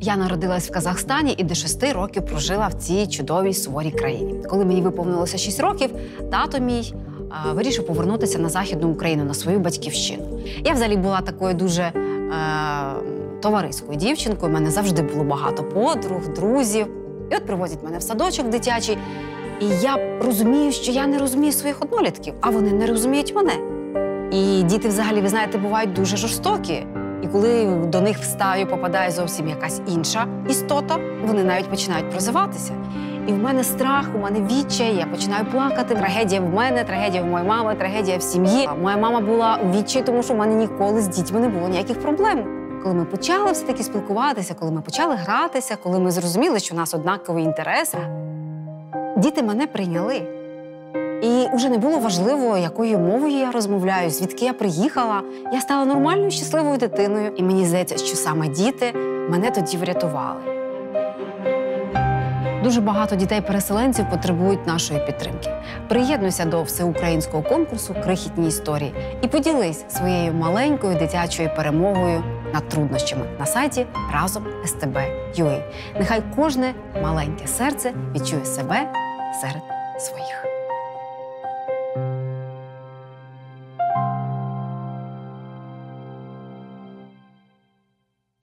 Я народилась в Казахстані і до шести років прожила в цій чудовій суворій країні. Коли мені виповнилося 6 років, тато мій а, вирішив повернутися на західну Україну на свою батьківщину. Я взагалі була такою дуже е, товариською дівчинкою. У мене завжди було багато подруг, друзів. І от привозять мене в садочок дитячий. І я розумію, що я не розумію своїх однолітків, а вони не розуміють мене. І діти, взагалі, ви знаєте, бувають дуже жорстокі. Коли до них в стаю попадає зовсім якась інша істота, вони навіть починають прозиватися. І в мене страх, у мене відчай, я починаю плакати. Трагедія в мене, трагедія в моєї мами, трагедія в сім'ї. Моя мама була у відчаї, тому що в мене ніколи з дітьми не було ніяких проблем. Коли ми почали все-таки спілкуватися, коли ми почали гратися, коли ми зрозуміли, що у нас однакові інтереси, діти мене прийняли. І вже не було важливо, якою мовою я розмовляю, звідки я приїхала. Я стала нормальною, щасливою дитиною. І мені здається, що саме діти мене тоді врятували. Дуже багато дітей-переселенців потребують нашої підтримки. Приєднуйся до всеукраїнського конкурсу Крихітні історії і поділись своєю маленькою дитячою перемогою над труднощами на сайті разом СТБ.UA. Нехай кожне маленьке серце відчує себе серед своїх.